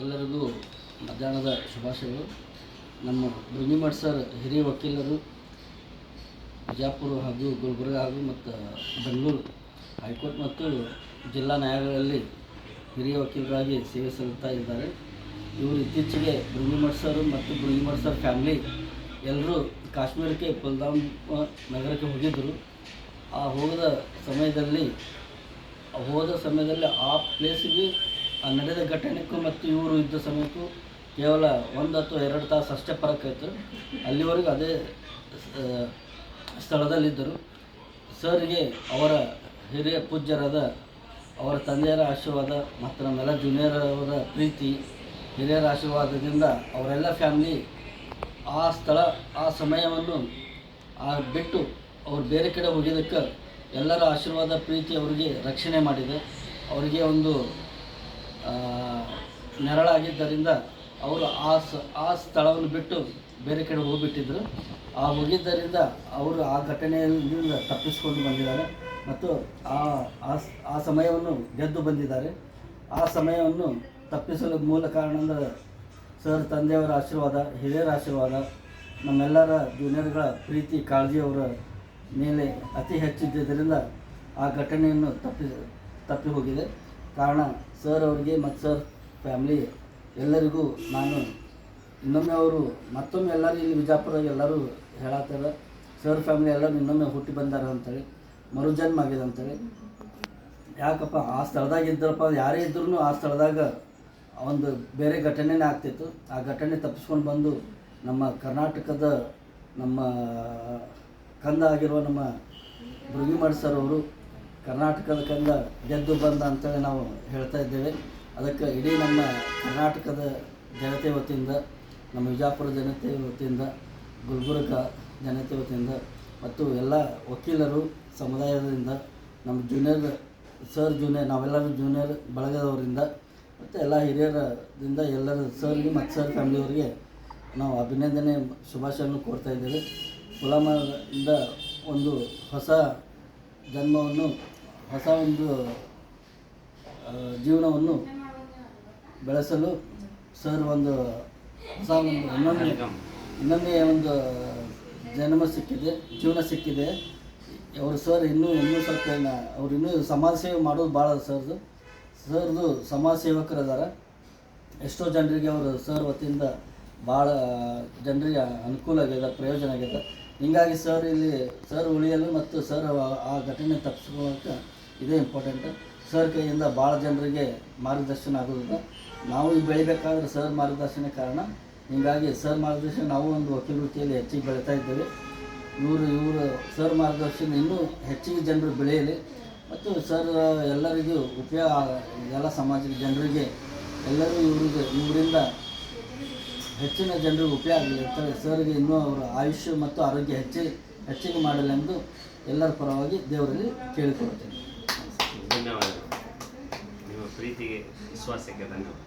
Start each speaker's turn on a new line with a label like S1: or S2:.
S1: ಎಲ್ಲರಿಗೂ ಮಧ್ಯಾಹ್ನದ ಶುಭಾಶಯಗಳು. ನಮ್ಮ ಬೃಂದಿಮಠ ಸರ್, ಹಿರಿಯ ವಕೀಲರು ಬಿಜಾಪುರ ಹಾಗೂ ಗುಲ್ಬರ್ಗ ಹಾಗೂ ಮತ್ತು ಬೆಂಗಳೂರು ಹೈಕೋರ್ಟ್ ಮತ್ತು ಜಿಲ್ಲಾ ನ್ಯಾಯಾಲಯಗಳಲ್ಲಿ ಹಿರಿಯ ವಕೀಲರಾಗಿ ಸೇವೆ ಸಲ್ಲಿಸ್ತಾ ಇದ್ದಾರೆ. ಇವರು ಇತ್ತೀಚೆಗೆ ಬೃಂದಿಮಠ ಸರ್ ಮತ್ತು ಬೃಂದಿಮಠ ಸರ್ ಫ್ಯಾಮಿಲಿ ಎಲ್ಲರೂ ಕಾಶ್ಮೀರಕ್ಕೆ ಪುಲ್ದಾಮ್ ನಗರಕ್ಕೆ ಹೋಗಿದ್ದರು. ಆ ಹೋಗದ ಸಮಯದಲ್ಲಿ, ಹೋದ ಸಮಯದಲ್ಲಿ ಆ ಪ್ಲೇಸಿಗೆ ನಡೆದ ಘಟನೆಗೂ ಮತ್ತು ಇವರು ಇದ್ದ ಸಮಯಕ್ಕೂ ಕೇವಲ ಒಂದು ಅಥವಾ ಎರಡು ತಾಸು ಅಷ್ಟೇ ಆಯಿತು ಅಲ್ಲಿವರೆಗೂ ಅದೇ ಆ, ಸ್ಥಳದಲ್ಲಿದ್ದರು. ಸರ್ಗೆ ಅವರ ಹಿರಿಯ ಪೂಜ್ಯರಾದ ಅವರ ತಂದೆಯರ ಆಶೀರ್ವಾದ ಮತ್ತು ನಮ್ಮೆಲ್ಲ ಜೂನಿಯರವರ ಪ್ರೀತಿ ಹಿರಿಯರ ಆಶೀರ್ವಾದದಿಂದ ಅವರೆಲ್ಲ ಫ್ಯಾಮಿಲಿ ಆ ಸ್ಥಳ ಆ ಸಮಯವನ್ನು ಆ ಬಿಟ್ಟು ಅವ್ರು ಬೇರೆ ಕಡೆ ಹೋಗಿದ್ದಕ್ಕೆ ಎಲ್ಲರ ಆಶೀರ್ವಾದ ಪ್ರೀತಿ ಅವರಿಗೆ ರಕ್ಷಣೆ ಮಾಡಿದೆ. ಅವರಿಗೆ ಒಂದು ಆ, ನೆರಳಾಗಿದ್ದರಿಂದ ಅವರು ಆ ಸ, ಆ ಸ್ಥಳವನ್ನು ಬಿಟ್ಟು ಬೇರೆ ಕಡೆ ಹೋಗಿಬಿಟ್ಟಿದ್ದರು ಆ ಹೋಗಿದ್ದರಿಂದ ಅವರು ಆ ಘಟನೆಯಿಂದ ತಪ್ಪಿಸಿಕೊಂಡು ಬಂದಿದ್ದಾರೆ ಮತ್ತು ಆ ಆ ಸಮಯವನ್ನು ಗೆದ್ದು ಬಂದಿದ್ದಾರೆ. ಆ ಸಮಯವನ್ನು ತಪ್ಪಿಸಲು ಮೂಲ ಕಾರಣ ಅಂದರೆ ಸರ್ ತಂದೆಯವರ ಆಶೀರ್ವಾದ, ಹಿರಿಯರ ಆಶೀರ್ವಾದ, ನಮ್ಮೆಲ್ಲರ ಜೂನಿಯರ್ಗಳ ಪ್ರೀತಿ, ಕಾಳಜಿ ಅವರ ಮೇಲೆ ಅತಿ ಹೆಚ್ಚಿದ್ದರಿಂದ ಆ ಘಟನೆಯನ್ನು ತಪ್ಪಿ ತಪ್ಪಿ ಹೋಗಿದೆ. ಕಾರಣ ಸರ್ ಅವರಿಗೆ ಮತ್ತು ಸರ್ ಫ್ಯಾಮ್ಲಿ ಎಲ್ಲರಿಗೂ ನಾನು ಇನ್ನೊಮ್ಮೆ ಅವರು ಮತ್ತೊಮ್ಮೆ ಎಲ್ಲರೂ ಇಲ್ಲಿ ವಿಜಾಪುರ ಎಲ್ಲರೂ ಹೇಳತ್ತಾರ ಸರ್ ಫ್ಯಾಮ್ಲಿ ಎಲ್ಲರೂ ಇನ್ನೊಮ್ಮೆ ಹುಟ್ಟಿ ಬಂದಾರ ಅಂತೇಳಿ, ಮರುಜನ್ಮ ಆಗಿದೆ ಅಂತೇಳಿ. ಯಾಕಪ್ಪ, ಆ ಸ್ಥಳದಾಗ ಇದ್ದರಪ್ಪ, ಯಾರೇ ಇದ್ರೂ ಆ ಸ್ಥಳದಾಗ ಒಂದು ಬೇರೆ ಘಟನೆನೇ ಆಗ್ತಿತ್ತು. ಆ ಘಟನೆ ತಪ್ಪಿಸ್ಕೊಂಡು ಬಂದು ನಮ್ಮ ಕರ್ನಾಟಕದ ನಮ್ಮ ಕಂದ ಆಗಿರುವ ನಮ್ಮ ಮೃಗಿಮಠ ಸರ್ ಅವರು ಕರ್ನಾಟಕದ ಕಂದ ಗೆದ್ದು ಬಂದ ಅಂತೇಳಿ ನಾವು ಹೇಳ್ತಾ ಇದ್ದೇವೆ. ಅದಕ್ಕೆ ಇಡೀ ನಮ್ಮ ಕರ್ನಾಟಕದ ಜನತೆ ವತಿಯಿಂದ, ನಮ್ಮ ವಿಜಾಪುರ ಜನತೆ ವತಿಯಿಂದ, ಗುಲ್ಬರ್ಗ ಜನತೆ ವತಿಯಿಂದ ಮತ್ತು ಎಲ್ಲ ವಕೀಲರು ಸಮುದಾಯದಿಂದ, ನಮ್ಮ ಜೂನಿಯರ್ ಸರ್ ಜೂನಿಯರ್ ನಾವೆಲ್ಲರೂ ಜೂನಿಯರ್ ಬಳಗದವರಿಂದ ಮತ್ತು ಎಲ್ಲ ಹಿರಿಯರದಿಂದ ಎಲ್ಲರ ಸರ್ಗೆ ಮತ್ತು ಸರ್ ಫ್ಯಾಮಿಲಿಯವರಿಗೆ ನಾವು ಅಭಿನಂದನೆ ಶುಭಾಶಯನ್ನು ಕೋರ್ತಾ ಇದ್ದೇವೆ. ಗುಲಾಮರಿಂದ ಒಂದು ಹೊಸ ಜನ್ಮವನ್ನು, ಹೊಸ ಒಂದು ಜೀವನವನ್ನು ಬೆಳೆಸಲು ಸರ್ ಒಂದು ಹೊಸ ಒಂದು ಇನ್ನೊಮ್ಮೆ ಇನ್ನೊಮ್ಮೆ ಒಂದು ಜನ್ಮ ಸಿಕ್ಕಿದೆ ಜೀವನ ಸಿಕ್ಕಿದೆ. ಅವರು ಸರ್ ಇನ್ನೂ ಇನ್ನೂ ಸ್ವಲ್ಪ ಅವ್ರು ಇನ್ನೂ ಸಮಾಜ ಸೇವೆ ಮಾಡೋದು ಭಾಳ ಸರ್ದು. ಸರ್ದು ಸಮಾಜ ಸೇವಕರು ಅದಾರ. ಎಷ್ಟೋ ಜನರಿಗೆ ಅವರು ಸರ್ ವತಿಯಿಂದ ಭಾಳ ಜನರಿಗೆ ಅನುಕೂಲ ಆಗ್ಯದ ಪ್ರಯೋಜನ ಆಗ್ಯದ ಹೀಗಾಗಿ ಸರ್ ಇಲ್ಲಿ ಸರ್ ಉಳಿಯಲು ಮತ್ತು ಸರ್ ಆ- ಘಟನೆ ತಪ್ಪಿಸ್ಕೊಳ್ಳೋಕೆ ಇದೇ ಇಂಪಾರ್ಟೆಂಟ್ ಸರ್ ಕೈಯಿಂದ ಭಾಳ ಜನರಿಗೆ ಮಾರ್ಗದರ್ಶನ ಆಗೋದಿಲ್ಲ ನಾವು ಈಗ ಬೆಳಿಬೇಕಾದ್ರೆ ಸರ್ ಮಾರ್ಗದರ್ಶನ ಕಾರಣ. ಹೀಗಾಗಿ ಸರ್ ಮಾರ್ಗದರ್ಶನ ನಾವು ಒಂದು ವಕೀಲ ವೃತ್ತಿಯಲ್ಲಿ ಹೆಚ್ಚಿಗೆ ಬೆಳೀತಾ ಇದ್ದೇವೆ. ಇವರು ಇವರು ಸರ್ ಮಾರ್ಗದರ್ಶನ ಇನ್ನೂ ಹೆಚ್ಚಿಗೆ ಜನರು ಬೆಳೆಯಲಿ. ಮತ್ತು ಸರ್ ಎಲ್ಲರಿಗೂ ಉಪಯೋಗ ಎಲ್ಲ ಸಮಾಜದ ಜನರಿಗೆ, ಎಲ್ಲರೂ ಇವರಿಗೆ, ಇವರಿಂದ ಹೆಚ್ಚಿನ ಜನರಿಗೆ ಉಪಯೋಗ ಆಗಲಿ ಸರ್ಗೆ ಇನ್ನೂ ಅವರ ಆಯುಷ್ಯ ಮತ್ತು ಆರೋಗ್ಯ ಹೆಚ್ಚಿ, ಹೆಚ್ಚಿಗೆ ಮಾಡಲೆಂದು ಎಲ್ಲರ ಪರವಾಗಿ ದೇವರಲ್ಲಿ ಕೇಳಿಕೊಳ್ಳುತ್ತೇನೆ
S2: ಪ್ರೀತಿಗೆ ವಿಶ್ವಾಸಕ್ಕೆ ಧನ್ಯವಾದ.